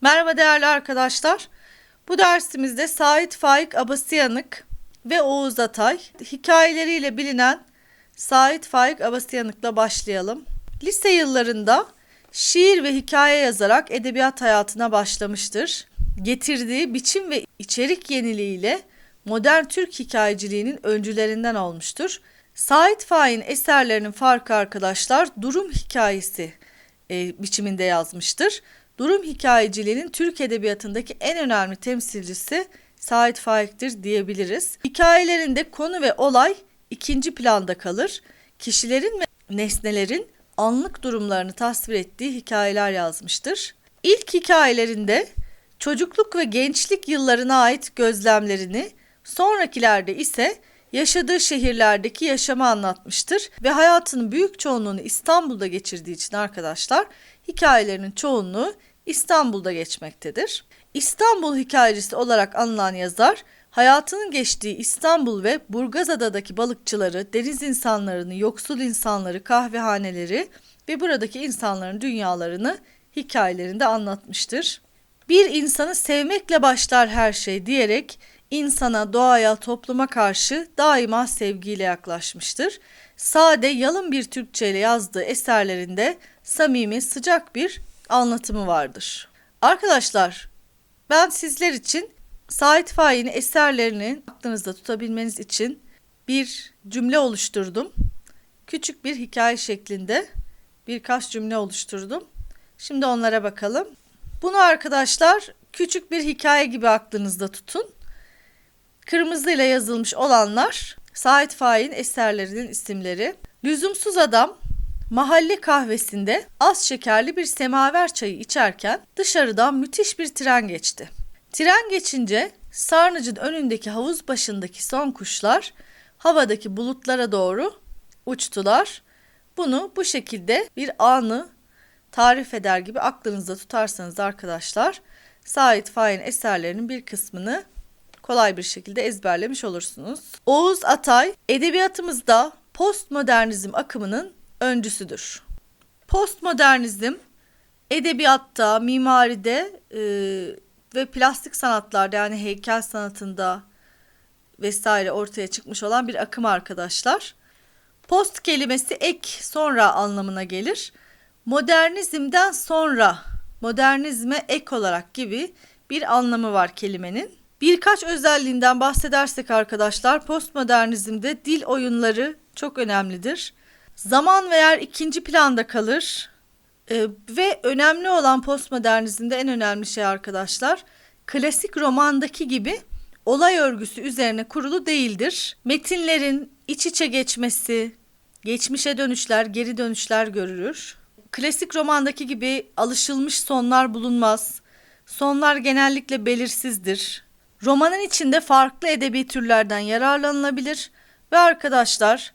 Merhaba değerli arkadaşlar. Bu dersimizde Sait Faik Abasıyanık ve Oğuz Atay hikayeleriyle bilinen Sait Faik Abasıyanık'la başlayalım. Lise yıllarında şiir ve hikaye yazarak edebiyat hayatına başlamıştır. Getirdiği biçim ve içerik yeniliğiyle modern Türk hikayeciliğinin öncülerinden olmuştur. Sait Faik'in eserlerinin farkı arkadaşlar durum hikayesi e, biçiminde yazmıştır. Durum hikayeciliğinin Türk edebiyatındaki en önemli temsilcisi Sait Faik'tir diyebiliriz. Hikayelerinde konu ve olay ikinci planda kalır. Kişilerin ve nesnelerin anlık durumlarını tasvir ettiği hikayeler yazmıştır. İlk hikayelerinde çocukluk ve gençlik yıllarına ait gözlemlerini, sonrakilerde ise yaşadığı şehirlerdeki yaşamı anlatmıştır ve hayatının büyük çoğunluğunu İstanbul'da geçirdiği için arkadaşlar hikayelerinin çoğunluğu İstanbul'da geçmektedir. İstanbul hikayecisi olarak anılan yazar, hayatının geçtiği İstanbul ve Burgazada'daki balıkçıları, deniz insanlarını, yoksul insanları, kahvehaneleri ve buradaki insanların dünyalarını hikayelerinde anlatmıştır. Bir insanı sevmekle başlar her şey diyerek insana, doğaya, topluma karşı daima sevgiyle yaklaşmıştır. Sade, yalın bir Türkçe ile yazdığı eserlerinde samimi, sıcak bir anlatımı vardır. Arkadaşlar, ben sizler için Sait Faik'in eserlerini aklınızda tutabilmeniz için bir cümle oluşturdum. Küçük bir hikaye şeklinde birkaç cümle oluşturdum. Şimdi onlara bakalım. Bunu arkadaşlar küçük bir hikaye gibi aklınızda tutun. Kırmızıyla yazılmış olanlar Sait Faik'in eserlerinin isimleri. Lüzumsuz adam mahalle kahvesinde az şekerli bir semaver çayı içerken dışarıdan müthiş bir tren geçti. Tren geçince sarnıcın önündeki havuz başındaki son kuşlar havadaki bulutlara doğru uçtular. Bunu bu şekilde bir anı tarif eder gibi aklınızda tutarsanız arkadaşlar Sait Faik'in eserlerinin bir kısmını kolay bir şekilde ezberlemiş olursunuz. Oğuz Atay edebiyatımızda postmodernizm akımının öncüsüdür. Postmodernizm edebiyatta, mimaride e, ve plastik sanatlarda yani heykel sanatında vesaire ortaya çıkmış olan bir akım arkadaşlar. Post kelimesi ek sonra anlamına gelir. Modernizmden sonra modernizme ek olarak gibi bir anlamı var kelimenin. Birkaç özelliğinden bahsedersek arkadaşlar postmodernizmde dil oyunları çok önemlidir. Zaman ve yer ikinci planda kalır. Ee, ve önemli olan postmodernizmde en önemli şey arkadaşlar klasik romandaki gibi olay örgüsü üzerine kurulu değildir. Metinlerin iç içe geçmesi, geçmişe dönüşler, geri dönüşler görülür. Klasik romandaki gibi alışılmış sonlar bulunmaz. Sonlar genellikle belirsizdir. Romanın içinde farklı edebi türlerden yararlanılabilir ve arkadaşlar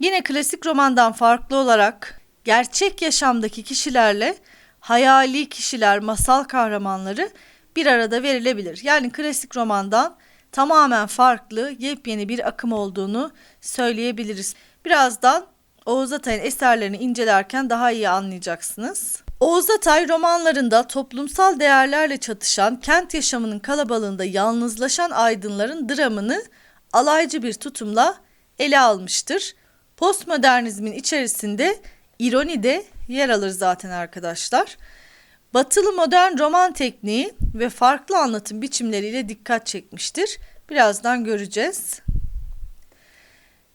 yine klasik romandan farklı olarak gerçek yaşamdaki kişilerle hayali kişiler, masal kahramanları bir arada verilebilir. Yani klasik romandan tamamen farklı, yepyeni bir akım olduğunu söyleyebiliriz. Birazdan Oğuz Atay'ın eserlerini incelerken daha iyi anlayacaksınız. Oğuz Atay romanlarında toplumsal değerlerle çatışan kent yaşamının kalabalığında yalnızlaşan aydınların dramını alaycı bir tutumla ele almıştır. Postmodernizmin içerisinde ironi de yer alır zaten arkadaşlar. Batılı modern roman tekniği ve farklı anlatım biçimleriyle dikkat çekmiştir. Birazdan göreceğiz.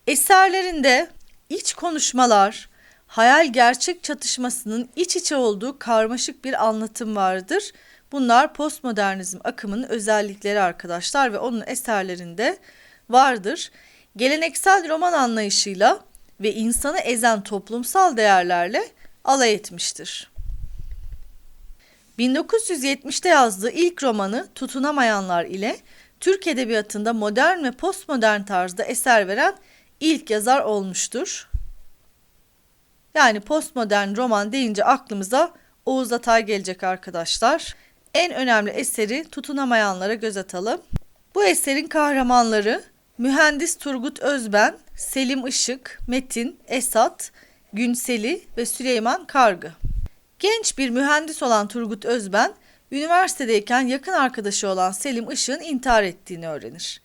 Eserlerinde iç konuşmalar, hayal gerçek çatışmasının iç içe olduğu karmaşık bir anlatım vardır. Bunlar postmodernizm akımının özellikleri arkadaşlar ve onun eserlerinde vardır. Geleneksel roman anlayışıyla ve insanı ezen toplumsal değerlerle alay etmiştir. 1970'te yazdığı ilk romanı Tutunamayanlar ile Türk edebiyatında modern ve postmodern tarzda eser veren ilk yazar olmuştur. Yani postmodern roman deyince aklımıza Oğuz Atay gelecek arkadaşlar. En önemli eseri Tutunamayanlara göz atalım. Bu eserin kahramanları Mühendis Turgut Özben, Selim Işık, Metin, Esat, Günseli ve Süleyman Kargı. Genç bir mühendis olan Turgut Özben, üniversitedeyken yakın arkadaşı olan Selim Işık'ın intihar ettiğini öğrenir.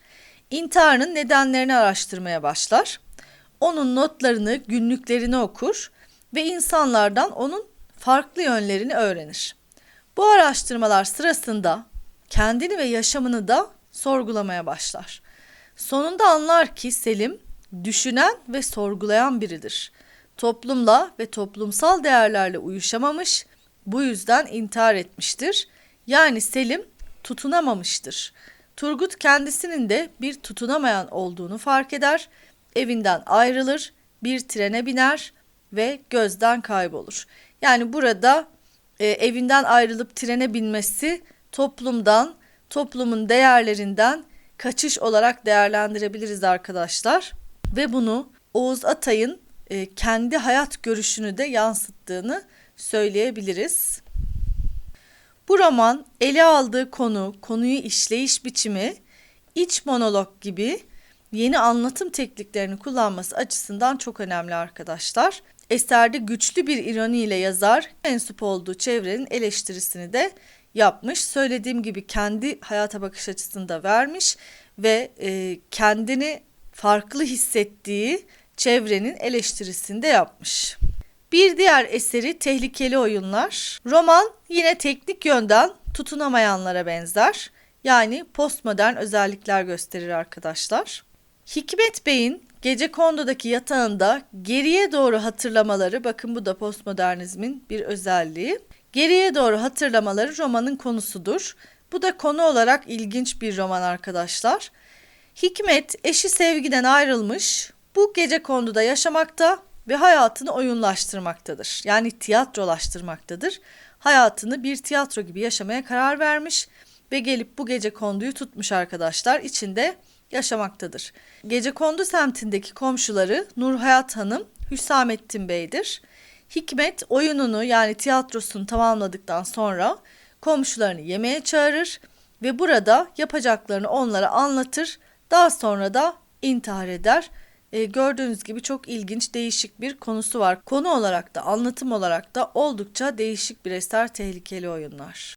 İntiharının nedenlerini araştırmaya başlar. Onun notlarını, günlüklerini okur ve insanlardan onun farklı yönlerini öğrenir. Bu araştırmalar sırasında kendini ve yaşamını da sorgulamaya başlar. Sonunda anlar ki Selim düşünen ve sorgulayan biridir. Toplumla ve toplumsal değerlerle uyuşamamış, bu yüzden intihar etmiştir. Yani Selim tutunamamıştır. Turgut kendisinin de bir tutunamayan olduğunu fark eder, evinden ayrılır, bir trene biner ve gözden kaybolur. Yani burada e, evinden ayrılıp trene binmesi toplumdan, toplumun değerlerinden kaçış olarak değerlendirebiliriz arkadaşlar. Ve bunu Oğuz Atay'ın e, kendi hayat görüşünü de yansıttığını söyleyebiliriz. Bu roman ele aldığı konu, konuyu işleyiş biçimi, iç monolog gibi yeni anlatım tekniklerini kullanması açısından çok önemli arkadaşlar. Eserde güçlü bir ironiyle yazar mensup olduğu çevrenin eleştirisini de yapmış. Söylediğim gibi kendi hayata bakış açısını da vermiş ve e, kendini farklı hissettiği çevrenin eleştirisini de yapmış. Bir diğer eseri Tehlikeli Oyunlar. Roman yine teknik yönden tutunamayanlara benzer. Yani postmodern özellikler gösterir arkadaşlar. Hikmet Bey'in Gece Kondu'daki yatağında geriye doğru hatırlamaları, bakın bu da postmodernizmin bir özelliği. Geriye doğru hatırlamaları romanın konusudur. Bu da konu olarak ilginç bir roman arkadaşlar. Hikmet eşi sevgiden ayrılmış, bu gece konduda yaşamakta ve hayatını oyunlaştırmaktadır. Yani tiyatrolaştırmaktadır. Hayatını bir tiyatro gibi yaşamaya karar vermiş ve gelip bu gece konduyu tutmuş arkadaşlar. içinde yaşamaktadır. Gece kondu semtindeki komşuları Nur Hayat Hanım, Hüsamettin Bey'dir. Hikmet oyununu yani tiyatrosunu tamamladıktan sonra komşularını yemeğe çağırır ve burada yapacaklarını onlara anlatır. Daha sonra da intihar eder. E, gördüğünüz gibi çok ilginç, değişik bir konusu var. Konu olarak da, anlatım olarak da oldukça değişik bir eser tehlikeli oyunlar.